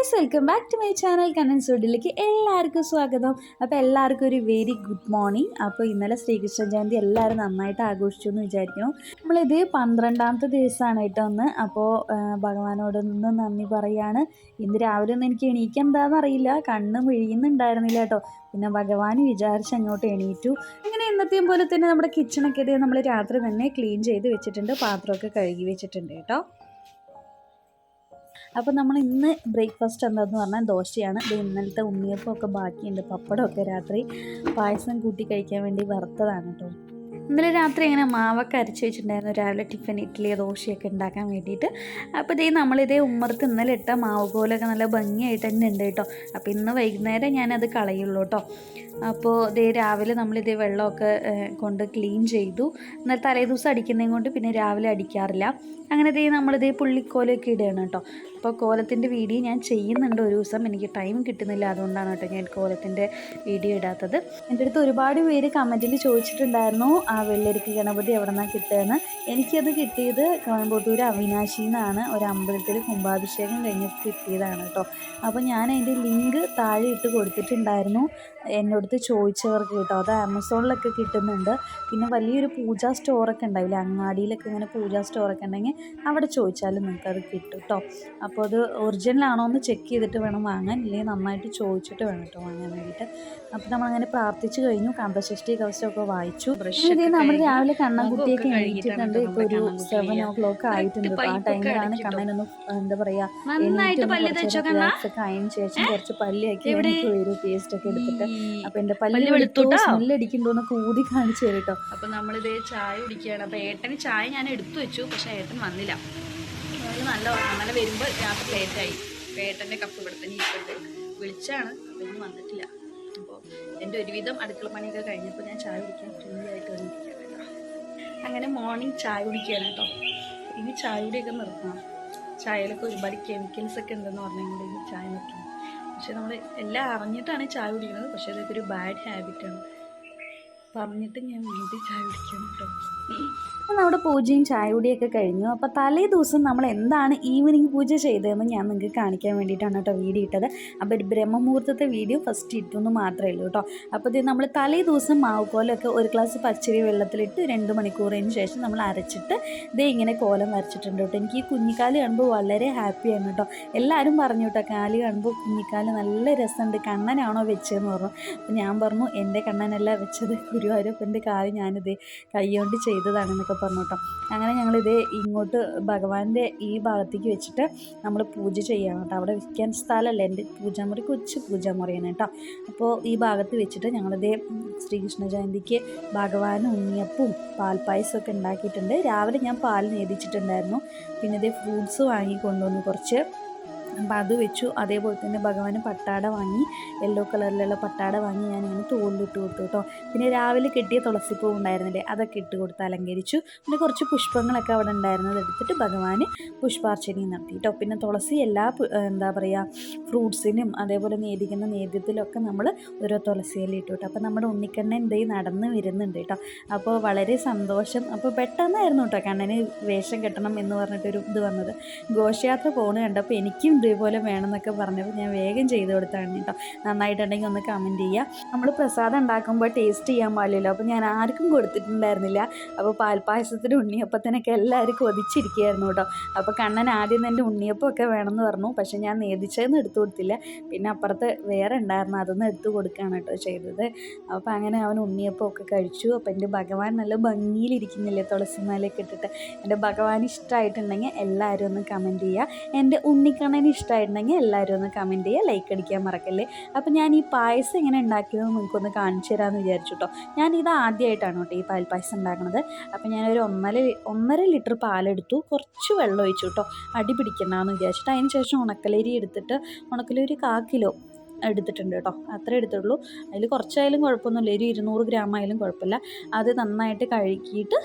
Guys welcome back to my channel Kannan സുഡിലേക്ക് എല്ലാവർക്കും സ്വാഗതം. അപ്പോൾ എല്ലാവർക്കും ഒരു വെരി ഗുഡ് മോർണിംഗ് അപ്പോൾ ഇന്നലെ ശ്രീകൃഷ്ണ ജയന്തി എല്ലാവരും നന്നായിട്ട് ആഘോഷിച്ചു എന്ന് വിചാരിക്കുന്നു. നമ്മളിത് പന്ത്രണ്ടാമത്തെ ദിവസമാണ് കേട്ടോ ഒന്ന് അപ്പോൾ ഭഗവാനോട് നിന്ന് നന്ദി പറയാണ്. ഇന്ന് രാവിലെ ഒന്നും എനിക്ക് എണീക്കാൻ എന്താണെന്ന് അറിയില്ല. കണ്ണ് വിഴിയുന്നുണ്ടായിരുന്നില്ല കേട്ടോ. പിന്നെ ഭഗവാൻ വിചാരിച്ച് അങ്ങോട്ട് എണീറ്റു. അങ്ങനെ ഇന്നത്തെയും പോലെ തന്നെ നമ്മുടെ കിച്ചണൊക്കെ നമ്മൾ രാത്രി തന്നെ ക്ലീൻ ചെയ്ത് വെച്ചിട്ടുണ്ട്. പാത്രമൊക്കെ കഴുകി വെച്ചിട്ടുണ്ട് കേട്ടോ. അപ്പോൾ നമ്മൾ ഇന്ന് ബ്രേക്ക്ഫാസ്റ്റ് എന്താന്ന് പറഞ്ഞാൽ ദോശയാണ്. ഇത് ഇന്നലത്തെ ഉണ്ണിയപ്പമൊക്കെ ബാക്കിയുണ്ട്. പപ്പടമൊക്കെ രാത്രി പായസം കൂട്ടി കഴിക്കാൻ വേണ്ടി വറുത്തതാണ് കേട്ടോ ഇന്നലെ രാത്രി ഇങ്ങനെ മാവൊക്കെ അരച്ച് വെച്ചിട്ടുണ്ടായിരുന്നു. രാവിലെ ടിഫിൻ ഇഡ്ഡലി ദോശയൊക്കെ ഉണ്ടാക്കാൻ വേണ്ടിയിട്ട്. അപ്പോൾ ഇതേ നമ്മളിതേ ഉമ്മർത്ത് ഇന്നലെ ഇട്ട മാവ് പോലൊക്കെ നല്ല ഭംഗിയായിട്ട് തന്നെ ഉണ്ട് കേട്ടോ അപ്പോൾ ഇന്ന് വൈകുന്നേരം ഞാനത് കളയുള്ളൂ കേട്ടോ അപ്പോൾ ഇതേ രാവിലെ നമ്മളിതേ വെള്ളമൊക്കെ കൊണ്ട് ക്ലീൻ ചെയ്തു. എന്നാൽ തലേ ദിവസം അടിക്കുന്നതും കൊണ്ട് പിന്നെ രാവിലെ അടിക്കാറില്ല. അങ്ങനെ ഇതേ നമ്മളിതേ പുള്ളിക്കോലൊക്കെ ഇടുകയാണ് കേട്ടോ അപ്പോൾ കോലത്തിന്റെ വീഡിയോ ഞാൻ ചെയ്യുന്നുണ്ട് ഒരു ദിവസം. എനിക്ക് ടൈം കിട്ടുന്നില്ല അതുകൊണ്ടാണ് കേട്ടോ ഞാൻ കോലത്തിന്റെ വീഡിയോ ഇടാത്തത്. എന്റെ അടുത്ത് ഒരുപാട് പേര് കമന്റിൽ ചോദിച്ചിട്ടുണ്ടായിരുന്നു ആ വെള്ളരിക്ക് ഗണപതി എവിടെ നിന്നാണ് കിട്ടുകയെന്ന്? എനിക്കത് കിട്ടിയത് കോയമ്പത്തൂർ അവിനാശി എന്നാണ് ഒരു അമ്പലത്തിൽ കുംഭാഭിഷേകം കഴിഞ്ഞിട്ട് കിട്ടിയതാണ് കേട്ടോ. അപ്പോൾ ഞാൻ അതിന്റെ ലിങ്ക് താഴെ ഇട്ട് കൊടുത്തിട്ടുണ്ടായിരുന്നു. എന്നോടത്ത് ചോദിച്ചവർക്ക് കേട്ടോ. അത് ആമസോണിലൊക്കെ കിട്ടുന്നുണ്ട്. പിന്നെ വലിയൊരു പൂജാ സ്റ്റോറൊക്കെ ഉണ്ടാവില്ലേ അങ്ങാടിയിലൊക്കെ ഇങ്ങനെ പൂജാ സ്റ്റോറൊക്കെ ഉണ്ടെങ്കിൽ അവിടെ ചോദിച്ചാലും നിങ്ങൾക്കത് കിട്ടും കേട്ടോ. അപ്പോൾ അത് ഒറിജിനൽ ആണോ എന്ന് ചെക്ക് ചെയ്തിട്ട് വേണം വാങ്ങാൻ. ഇല്ലെങ്കിൽ നന്നായിട്ട് ചോദിച്ചിട്ട് വേണം കേട്ടോ വാങ്ങാൻ വേണ്ടിയിട്ട്. അപ്പോൾ നമ്മളങ്ങനെ പ്രാർത്ഥിച്ചു കഴിഞ്ഞു. കമ്പശഷ്ടി കവശമൊക്കെ വായിച്ചു. ഇത് നമ്മൾ രാവിലെ കണ്ണൻകുട്ടിയൊക്കെ എണീറ്റിട്ടുണ്ട്. ഇപ്പോൾ ഒരു സെവൻ ഓ ക്ലോക്ക് ആയിട്ടുണ്ട്. ആ ടൈമിലാണ് കണ്ണനൊന്ന് എന്താ പറയുക ഒക്കെ ശേഷം കുറച്ച് പല്ലിയൊക്കെ എനിക്ക് വരും പേസ്റ്റ് ഒക്കെ എടുത്തിട്ട് അപ്പോൾ എന്റെ പല്ല് പല്ല് വെളുത്തുട്ടോ? ഒന്ന് കൂടി കാണിച്ചു തരും കേട്ടോ. അപ്പോൾ നമ്മളിത് ചായ കുടിക്കുകയാണ്. അപ്പോൾ ഏട്ടന് ചായ ഞാൻ എടുത്തു വെച്ചു. പക്ഷേ ഏട്ടൻ വന്നില്ല. നല്ല അങ്ങനെ വരുമ്പോൾ വരുമ്പോ രാത്രി ലേറ്റായി. പേട്ടന്റെ കപ്പ് ഇവിടെ തന്നെ വിളിച്ചാണ് ഇതൊന്നും വന്നിട്ടില്ല. അപ്പോൾ എന്റെ ഒരുവിധം അടുക്കള പണിയൊക്കെ കഴിഞ്ഞപ്പോൾ ഞാൻ ചായ കുടിക്കാൻ ഫ്രീ ആയിട്ട് വന്നിരിക്കാം കേട്ടോ. അങ്ങനെ മോർണിംഗ് ചായ കുടിക്കുകയാണ് കേട്ടോ. ഇനി ചായ കുടിയൊക്കെ നിർത്തണം. ചായയിലൊക്കെ ഒരുപാട് കെമിക്കൽസ് ഒക്കെ ഉണ്ടെന്ന് പറഞ്ഞുകൊണ്ട് ഇനി ചായ നിർത്തണം. പക്ഷെ നമ്മൾ എല്ലാം അറിഞ്ഞിട്ടാണ് ചായ കുടിക്കുന്നത്. പക്ഷേ അതൊക്കെ ഒരു ബാഡ് ഹാബിറ്റാണ് പറഞ്ഞിട്ട് ഞാൻ വീട്ടിൽ ചായ കുടിക്കണം കേട്ടോ നമ്മുടെ പൂജയും ചായ കുടിയൊക്കെ കഴിഞ്ഞു. അപ്പോൾ തലേ ദിവസം നമ്മൾ എന്താണ് ഈവനിങ് പൂജ ചെയ്തതെന്ന് ഞാൻ നിങ്ങൾക്ക് കാണിക്കാൻ വേണ്ടിയിട്ടാണ് കേട്ടോ വീഡിയോ ഇട്ടത്. അപ്പോൾ ഒരു ബ്രഹ്മമുഹൂർത്തത്തെ വീഡിയോ ഫസ്റ്റ് ഇട്ടെന്ന് മാത്രമേ ഉള്ളൂ കേട്ടോ. അപ്പോൾ ഇത് നമ്മൾ തലേ ദിവസം മാവ് കോലമൊക്കെ ഒരു ഗ്ലാസ് പച്ചരി വെള്ളത്തിലിട്ട് രണ്ട് മണിക്കൂറിന് ശേഷം നമ്മൾ അരച്ചിട്ട് ഇതേ ഇങ്ങനെ കോലം വരച്ചിട്ടുണ്ട് കേട്ടോ. എനിക്ക് ഈ കുഞ്ഞിക്കാൽ കാണുമ്പോൾ വളരെ ഹാപ്പിയാണ് കേട്ടോ. എല്ലാവരും പറഞ്ഞു കേട്ടോ കാൽ കാണുമ്പോൾ കുഞ്ഞിക്കാൽ നല്ല രസമുണ്ട്. കണ്ണനാണോ വെച്ചതെന്ന് പറഞ്ഞു. അപ്പോൾ ഞാൻ പറഞ്ഞു എന്റെ കണ്ണനല്ല വെച്ചത്. ഗുരുവായൂരപ്പന്റെ കാര്യം ഞാനിത് കൈകൊണ്ട് ചെയ്തതാണെന്നൊക്കെ പറഞ്ഞു കേട്ടോ. അങ്ങനെ ഞങ്ങളിത് ഇങ്ങോട്ട് ഭഗവാന്റെ ഈ ഭാഗത്തേക്ക് വെച്ചിട്ട് നമ്മൾ പൂജ ചെയ്യണം കേട്ടോ. അവിടെ വിൽക്കാൻ സ്ഥലമല്ല. എന്റെ പൂജാമുറി കൊച്ചു പൂജാമുറിയാണ് കേട്ടോ. അപ്പോൾ ഈ ഭാഗത്ത് വെച്ചിട്ട് ഞങ്ങളിത് ശ്രീകൃഷ്ണ ജയന്തിക്ക് ഭഗവാൻ ഉണ്ണിയപ്പവും പാൽപ്പായസമൊക്കെ ഉണ്ടാക്കിയിട്ടുണ്ട്. രാവിലെ ഞാൻ പാൽ നേദിച്ചിട്ടുണ്ടായിരുന്നു. പിന്നെ ഇതേ ഫ്രൂട്ട്സ് വാങ്ങി കൊണ്ടുവന്നു കുറച്ച്. അപ്പം അത് വെച്ചു. അതേപോലെ തന്നെ ഭഗവാന് പട്ടാട വാങ്ങി. യെല്ലോ കളറിലുള്ള പട്ടാട വാങ്ങി ഞാൻ ഇങ്ങനെ തോളിലിട്ട് കൊടുത്തു കേട്ടോ. പിന്നെ രാവിലെ കെട്ടിയ തുളസിപ്പൂ ഉണ്ടായിരുന്നില്ലേ അതൊക്കെ ഇട്ട് കൊടുത്ത് അലങ്കരിച്ചു. പിന്നെ കുറച്ച് പുഷ്പങ്ങളൊക്കെ അവിടെ ഉണ്ടായിരുന്നത് എടുത്തിട്ട് ഭഗവാന് പുഷ്പാർച്ചനയും നടത്തി കേട്ടോ. പിന്നെ തുളസി എല്ലാ എന്താ പറയുക ഫ്രൂട്ട്സിനും അതേപോലെ നേദിക്കുന്ന നേദ്യത്തിലൊക്കെ നമ്മൾ ഓരോ തുളസിയില ഇട്ടു കേട്ടോ. അപ്പോൾ നമ്മുടെ ഉണ്ണിക്കണ്ണൻ ഇതേ നടന്ന് വരുന്നുണ്ട് കേട്ടോ. അപ്പോൾ വളരെ സന്തോഷം. അപ്പോൾ പെട്ടെന്നായിരുന്നു കേട്ടോ കണ്ണന് വേഷം കെട്ടണം എന്ന് പറഞ്ഞിട്ടൊരു ഇത് വന്നത്. ഘോഷയാത്ര പോണ് കണ്ടപ്പോൾ എനിക്കും ഇതേപോലെ വേണമെന്നൊക്കെ പറഞ്ഞപ്പോൾ ഞാൻ വേഗം ചെയ്ത് കൊടുത്താണ് കേട്ടോ. നന്നായിട്ടുണ്ടെങ്കിൽ ഒന്ന് കമന്റ് ചെയ്യുക നമ്മൾ പ്രസാദം ഉണ്ടാക്കുമ്പോൾ ടേസ്റ്റ് ചെയ്യാൻ പാടില്ലല്ലോ. അപ്പോൾ ഞാൻ ആർക്കും കൊടുത്തിട്ടുണ്ടായിരുന്നില്ല. അപ്പോൾ പാൽപ്പായസത്തിന് ഉണ്ണിയപ്പത്തിനൊക്കെ എല്ലാവരും കൊതിച്ചിരിക്കുകയായിരുന്നു കേട്ടോ. അപ്പോൾ കണ്ണൻ ആദ്യം തന്നെ ഉണ്ണിയപ്പമൊക്കെ വേണമെന്ന് പറഞ്ഞു. പക്ഷേ ഞാൻ നേദിച്ചതെന്ന് എടുത്തു കൊടുത്തില്ല. പിന്നെ അപ്പുറത്ത് വേറെ ഉണ്ടായിരുന്നു. അതൊന്നും എടുത്തു കൊടുക്കുകയാണ് കേട്ടോ ചെയ്തത്. അപ്പോൾ അങ്ങനെ അവൻ ഉണ്ണിയപ്പമൊക്കെ കഴിച്ചു. അപ്പോൾ എന്റെ ഭഗവാൻ നല്ല ഭംഗിയിലിരിക്കുന്നില്ലേ തുളസി തുളസിമാലയൊക്കെ ഇട്ടിട്ട്. എന്റെ ഭഗവാൻ ഇഷ്ടമായിട്ടുണ്ടെങ്കിൽ എല്ലാവരും ഒന്ന് കമന്റ് ചെയ്യുക. എന്റെ ഉണ്ണിക്കണ്ണന് ഇഷ്ടമായിട്ടുണ്ടെങ്കിൽ എല്ലാവരും ഒന്ന് കമന്റ് ചെയ്യുക ലൈക്ക് അടിക്കാൻ മറക്കല്ലേ? അപ്പോൾ ഞാൻ ഈ പായസം എങ്ങനെ ഉണ്ടാക്കിയത് നിങ്ങൾക്കൊന്ന് കാണിച്ചു തരാമെന്ന് വിചാരിച്ചു കേട്ടോ ഞാൻ ഇത് ആദ്യമായിട്ടാണ് കേട്ടോ ഈ പാൽപ്പായസം ഉണ്ടാക്കുന്നത് അപ്പോൾ ഞാനൊരു ഒന്നര ഒന്നര ലിറ്റർ പാലെടുത്തു. കുറച്ച് വെള്ളം ഒഴിച്ചു കേട്ടോ അടി പിടിക്കണ്ടെന്ന് വിചാരിച്ചിട്ട്. അതിന് ശേഷം ഉണക്കലരി എടുത്തിട്ട് ഉണക്കലരി കാ കിലോ എടുത്തിട്ടുണ്ട് കേട്ടോ. അത്രേ എടുത്തുള്ളൂ അതിൽ കുറച്ചായാലും കുഴപ്പമൊന്നുമില്ല. ഒരു ഇരുന്നൂറ് ഗ്രാം ആയാലും കുഴപ്പമില്ല. അത് നന്നായിട്ട് കഴുകിയിട്ട്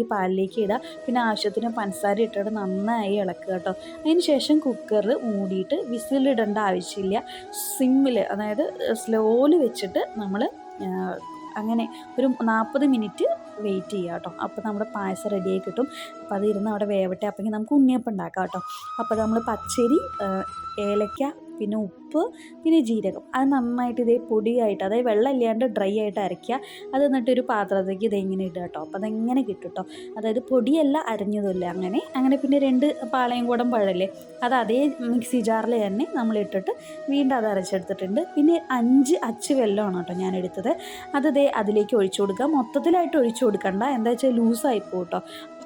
ഈ പാലിലേക്ക് ഇടുക. പിന്നെ ആവശ്യത്തിന് പഞ്ചസാര ഇട്ടിട്ട് നന്നായി ഇളക്കുക കേട്ടോ. അതിന് ശേഷം കുക്കർ മൂടിയിട്ട് വിസിലിടേണ്ട ആവശ്യമില്ല. സിമ്മിൽ അതായത് സ്ലോയിൽ വെച്ചിട്ട് നമ്മൾ അങ്ങനെ ഒരു നാൽപ്പത് മിനിറ്റ് വെയിറ്റ് ചെയ്യുക കേട്ടോ. അപ്പോൾ നമ്മുടെ പായസം റെഡിയായി കിട്ടും. അപ്പോൾ അത് ഇരുന്ന് അവിടെ വേവട്ടെ. അപ്പോൾ നമുക്ക് ഉണ്ണിയപ്പം ഉണ്ടാക്കാം കേട്ടോ. അപ്പോൾ നമ്മൾ പച്ചരി ഏലക്ക പിന്നെ ഉപ്പ് പിന്നെ ജീരകം. അത് നന്നായിട്ട് ഇതേ പൊടിയായിട്ട് അതായത് വെള്ളം ഇല്ലാണ്ട് ഡ്രൈ ആയിട്ട് അരയ്ക്കുക. അത് എന്നിട്ട് ഒരു പാത്രത്തേക്ക് ഇതെങ്ങനെ ഇടുക കേട്ടോ. അപ്പോൾ അതെങ്ങനെ കിട്ടും കേട്ടോ. അതായത് പൊടിയല്ല അരഞ്ഞതുമില്ല. അങ്ങനെ അങ്ങനെ പിന്നെ രണ്ട് പാളയം കൂടം പഴല്ലേ. അത് അതേ മിക്സി ജാറിൽ തന്നെ നമ്മൾ ഇട്ടിട്ട് വീണ്ടും അത് അരച്ചെടുത്തിട്ടുണ്ട്. പിന്നെ അഞ്ച് അച്ച് വെള്ളമാണ് കേട്ടോ ഞാൻ എടുത്തത്. അത് ദേ അതിലേക്ക് ഒഴിച്ചു കൊടുക്കുക. മൊത്തത്തിലായിട്ട് ഒഴിച്ചു കൊടുക്കണ്ട. എന്താ വെച്ചാൽ ലൂസായി പോകും കേട്ടോ.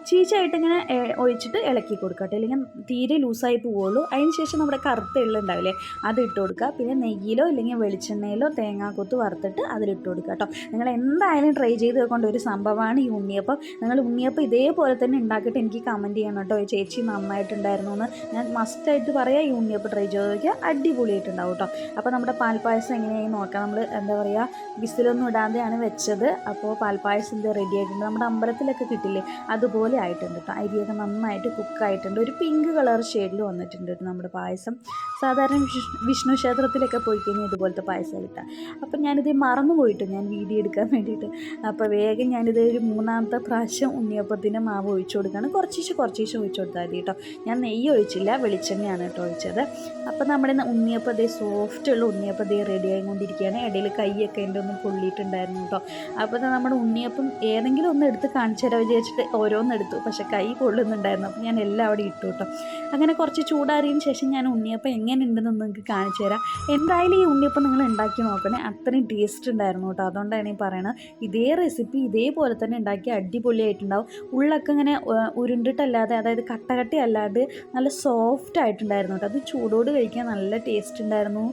ചീച്ചായിട്ട് ഇങ്ങനെ ഒഴിച്ചിട്ട് ഇളക്കി കൊടുക്കുക കേട്ടോ. ഇല്ലെങ്കിൽ തീരെ ലൂസായി പോവുള്ളൂ. അതിന് ശേഷം നമ്മുടെ കറുത്ത എള്ള് ഉണ്ടാവില്ലേ അത് ഇട്ട് കൊടുക്കുക. പിന്നെ നെയ്യിലോ ഇല്ലെങ്കിൽ വെളിച്ചെണ്ണയിലോ തേങ്ങാക്കൊത്ത് വറുത്തിട്ട് അതിലിട്ട് കൊടുക്കുക കേട്ടോ. നിങ്ങൾ എന്തായാലും ട്രൈ ചെയ്ത് വെക്കേണ്ട ഒരു സംഭവമാണ് ഈ ഉണ്ണിയപ്പം. നിങ്ങൾ ഉണ്ണിയപ്പം ഇതേപോലെ തന്നെ ഉണ്ടാക്കിയിട്ട് എനിക്ക് കമന്റ് ചെയ്യണം കേട്ടോ. ചേച്ചി നന്നായിട്ടുണ്ടായിരുന്നു എന്ന്. ഞാൻ മസ്റ്റായിട്ട് പറയാം ഈ ഉണ്ണിയപ്പം ട്രൈ ചെയ്ത് നോക്കിയാൽ അടിപൊളിയായിട്ടുണ്ടാവും കേട്ടോ. അപ്പോൾ നമ്മുടെ പാൽപ്പായസം എങ്ങനെയായി നോക്കാം. നമ്മൾ എന്താ പറയുക വിസിലൊന്നും ഇടാതെയാണ് വെച്ചത്. അപ്പോൾ പാൽപ്പായസം ഇത് റെഡി ആയിട്ടുണ്ട്. നമ്മുടെ അമ്പലത്തിലൊക്കെ കിട്ടില്ലേ അതുപോലെ ആയിട്ടുണ്ട്. കേട്ടോ അരിയൊക്കെ നന്നായിട്ട് കുക്കായിട്ടുണ്ട് ഒരു പിങ്ക് കളർ ഷെയ്ഡിൽ വന്നിട്ടുണ്ട് നമ്മുടെ പായസം. സാധാരണ വിഷ്ണു ക്ഷേത്രത്തിലൊക്കെ പോയി കഴിഞ്ഞാൽ ഇതുപോലത്തെ പായസം കിട്ടുക അപ്പം ഞാനിത് മറന്നു പോയിട്ട് ഞാൻ വീഡിയോ എടുക്കാൻ വേണ്ടിയിട്ട്. അപ്പോൾ വേഗം ഞാനിത് ഒരു മൂന്നാമത്തെ പ്രാവശ്യം ഉണ്ണിയപ്പത്തിന്റെ മാവ് ഒഴിച്ചു കൊടുക്കുകയാണ്. കുറച്ചീശ് കുറച്ചീശ് ഒഴിച്ചു കൊടുത്താൽ മതി കേട്ടോ. ഞാൻ നെയ്യ് ഒഴിച്ചില്ല വെളിച്ചെണ്ണയാണ് കേട്ടോ ഒഴിച്ചത്. അപ്പോൾ നമ്മുടെ ഇന്ന് ഉണ്ണിയപ്പം സോഫ്റ്റ് സോഫ്റ്റുള്ള ഉണ്ണിയപ്പം ദേ റെഡി ആയിക്കൊണ്ടിരിക്കുകയാണ്. ഇടയിൽ കൈയൊക്കെ എന്റെ ഒന്ന് പൊള്ളിയിട്ടുണ്ടായിരുന്നു കേട്ടോ. അപ്പോൾ നമ്മുടെ ഉണ്ണിയപ്പം ഏതെങ്കിലും ഒന്ന് എടുത്ത് കാണിച്ചു തരാം വിചാരിച്ചിട്ട് ഓരോന്നെടുത്തു പക്ഷേ കൈ പൊള്ളുന്നുണ്ടായിരുന്നു. അപ്പോൾ ഞാൻ എല്ലാം അവിടെ ഇട്ടു കേട്ടോ. അങ്ങനെ കുറച്ച് ചൂടാറിയതിന് ശേഷം ഞാൻ ഉണ്ണിയപ്പം എങ്ങനെയുണ്ടെന്ന് നിങ്ങൾക്ക് കാണിച്ചു തരാം. എന്തായാലും ഈ ഉണ്ണിയപ്പം നിങ്ങൾ ഉണ്ടാക്കി നോക്കണേ. അത്രയും ടേസ്റ്റ് ഉണ്ടായിരുന്നു കേട്ടോ. അതുകൊണ്ടാണ് ഈ പറയുന്നത് ഇതേ റെസിപ്പി ഇതേപോലെ തന്നെ ഉണ്ടാക്കി അടിപൊളിയായിട്ടുണ്ടാവും. ഉള്ളൊക്കെ ഇങ്ങനെ ഉരുണ്ടിട്ടല്ലാതെ അതായത് കട്ടകട്ടി അല്ലാണ്ട് നല്ല സോഫ്റ്റ് ആയിട്ടുണ്ടായിരുന്നു കേട്ടോ. അത് ചൂടോട് കഴിക്കാൻ നല്ല ടേസ്റ്റ് ഉണ്ടായിരുന്നു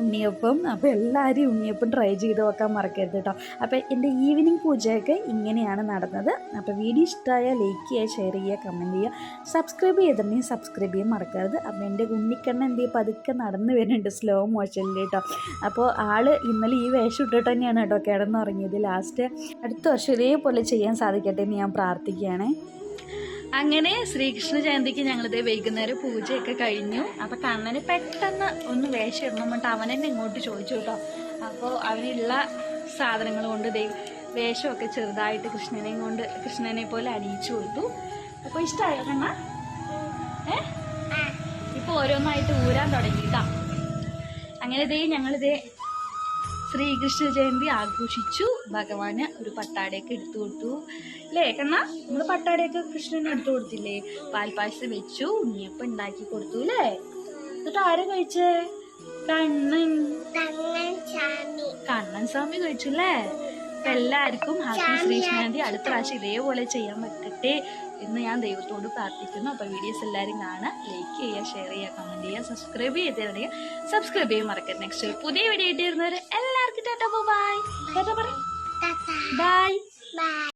ഉണ്ണിയപ്പം. അപ്പോൾ എല്ലാവരും ഉണ്ണിയപ്പം ട്രൈ ചെയ്ത് നോക്കാൻ മറക്കരുത് കേട്ടോ. അപ്പോൾ എന്റെ ഈവനിങ് പൂജയൊക്കെ ഇങ്ങനെയാണ് നടന്നത്. അപ്പോൾ വീഡിയോ ഇഷ്ടമായാൽ ലൈക്ക് ചെയ്യുക ഷെയർ ചെയ്യുക കമന്റ് ചെയ്യുക. സബ്സ്ക്രൈബ് ചെയ്തിട്ടുണ്ടെങ്കിൽ സബ്സ്ക്രൈബ് ചെയ്യാൻ മറക്കരുത്. അപ്പോൾ എന്റെ ഉണ്ണിക്കണ്ണ എന്ത് ചെയ്യും പതുക്കെ നടന്ന് വരുന്നുണ്ട് സ്ലോ മോഷനിൽ കേട്ടോ അപ്പോൾ ആൾ ഇന്നലെ ഈ വേഷം ഇട്ടിട്ട് തന്നെയാണ് കേട്ടോ കിടന്നുറങ്ങിയത്. ലാസ്റ്റ് അടുത്ത വർഷം ഇതേപോലെ ചെയ്യാൻ സാധിക്കട്ടെ എന്ന് ഞാൻ പ്രാർത്ഥിക്കുകയാണേ. അങ്ങനെ ശ്രീകൃഷ്ണ ജയന്തിക്ക് ഞങ്ങളിത് വൈകുന്നേരം പൂജയൊക്കെ കഴിഞ്ഞു. അപ്പൊ കണ്ണന് പെട്ടെന്ന് ഒന്ന് വേഷം ഇടണം എന്നിട്ട് അവൻ തന്നെ ഇങ്ങോട്ട് ചോദിച്ചു കേട്ടോ. അപ്പോൾ അവനുള്ള സാധനങ്ങൾ കൊണ്ട് വേഷമൊക്കെ ചെറുതായിട്ട് കൃഷ്ണനെയും കൊണ്ട് കൃഷ്ണനെ പോലെ അണിയിച്ചു കൊടുത്തു. അപ്പോൾ ഇഷ്ടമായോ കണ്ണ? ഏ? ഇപ്പൊ ഓരോന്നായിട്ട് ഊരാൻ തുടങ്ങിയിട്ടാ. അങ്ങനെ ഇതേ ഞങ്ങളിതേ ശ്രീകൃഷ്ണ ജയന്തി ആഘോഷിച്ചു. ഭഗവാന് ഒരു പട്ടാടയൊക്കെ എടുത്തു കൊടുത്തു. അല്ലേ കണ്ണ? നമ്മൾ പട്ടാടയൊക്കെ കൃഷ്ണന് എടുത്തു കൊടുത്തില്ലേ? പാൽപ്പായസം വെച്ചു ഉണ്ണിയപ്പം ഉണ്ടാക്കി കൊടുത്തു അല്ലേ എന്നിട്ട് ആരും കഴിച്ചേ? കണ്ണൻ. കണ്ണൻ സ്വാമി. കഴിച്ചു അല്ലേ അപ്പൊ എല്ലാവർക്കും ഹാപ്പി ശ്രീഷ്ണാന്തി അടുത്ത പ്രാവശ്യം ഇതേപോലെ ചെയ്യാൻ പറ്റട്ടെ എന്ന് ഞാൻ ദൈവത്തോട് പ്രാർത്ഥിക്കുന്നു. അപ്പോൾ വീഡിയോസ് എല്ലാവരും കാണാം ലൈക്ക് ചെയ്യുക ഷെയർ ചെയ്യുക കമന്റ് ചെയ്യുക സബ്സ്ക്രൈബ് ചെയ്തിട്ടുണ്ടെങ്കിൽ സബ്സ്ക്രൈബ് ചെയ്യാൻ മറക്കരുത്. നെക്സ്റ്റ് പുതിയ വീഡിയോ ആയിട്ട് വരുന്നവരെ എല്ലാവർക്കും ടാറ്റാ ബൈ ടാറ്റാ പറ. ബൈ